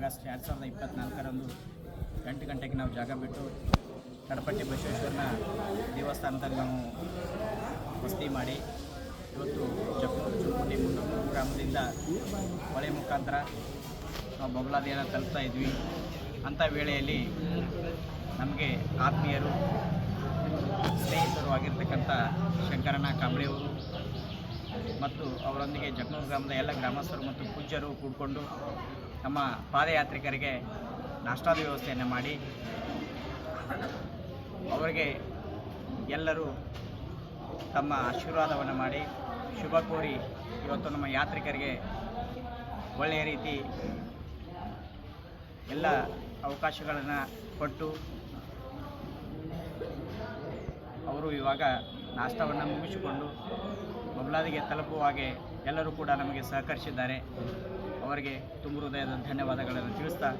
August ಎರಡು ಸಾವಿರದ ಇಪ್ಪತ್ತ್ನಾಲ್ಕರಂದು ಎಂಟು ಗಂಟೆಗೆ ನಾವು ಜಾಗ ಬಿಟ್ಟು ಕಡಪಟ್ಟಿ ಬಸವೇಶ್ವರನ ದೇವಸ್ಥಾನದಲ್ಲಿ ನಾವು ವಸತಿ ಮಾಡಿ ಇವತ್ತು ಜಪ್ಪೂರು ಚುರುಕುಂಡಿ ಮುಂಡೂರು ಗ್ರಾಮದಿಂದ ಹೊಳೆ ಮುಖಾಂತರ ನಾವು ಬೊಗಲಾದಿಯನ್ನು ತಲುಪ್ತಾ ಇದ್ವಿ. ಅಂಥ ವೇಳೆಯಲ್ಲಿ ನಮಗೆ ಆತ್ಮೀಯರು, ಸ್ನೇಹಿತರು ಆಗಿರ್ತಕ್ಕಂಥ ಶಂಕರಣ್ಣ ಕಾಂಬ್ಳೆಯವರು ಮತ್ತು ಅವರೊಂದಿಗೆ ಜಗ್ನೂರು ಗ್ರಾಮದ ಎಲ್ಲ ಗ್ರಾಮಸ್ಥರು ಮತ್ತು ಪೂಜ್ಯರು ಕೂಡಿಕೊಂಡು ನಮ್ಮ ಪಾದಯಾತ್ರಿಕರಿಗೆ ನಾಷ್ಟಾದ ವ್ಯವಸ್ಥೆಯನ್ನು ಮಾಡಿ, ಅವರಿಗೆ ಎಲ್ಲರೂ ತಮ್ಮ ಆಶೀರ್ವಾದವನ್ನು ಮಾಡಿ, ಶುಭ ಕೋರಿ ಇವತ್ತು ನಮ್ಮ ಯಾತ್ರಿಕರಿಗೆ ಒಳ್ಳೆಯ ರೀತಿ ಎಲ್ಲ ಅವಕಾಶಗಳನ್ನು ಕೊಟ್ಟು, ಅವರು ಇವಾಗ ನಾಷ್ಟವನ್ನು ಮುಗಿಸಿಕೊಂಡು, ಮೊಬ್ಲಾದಿಗೆ ತಲುಪುವ ಹಾಗೆ ಎಲ್ಲರೂ ಕೂಡ ನಮಗೆ ಸಹಕರಿಸಿದ್ದಾರೆ. ಅವರಿಗೆ ತುಂಬ ಹೃದಯದ ಧನ್ಯವಾದಗಳನ್ನು ತಿಳಿಸ್ತಾ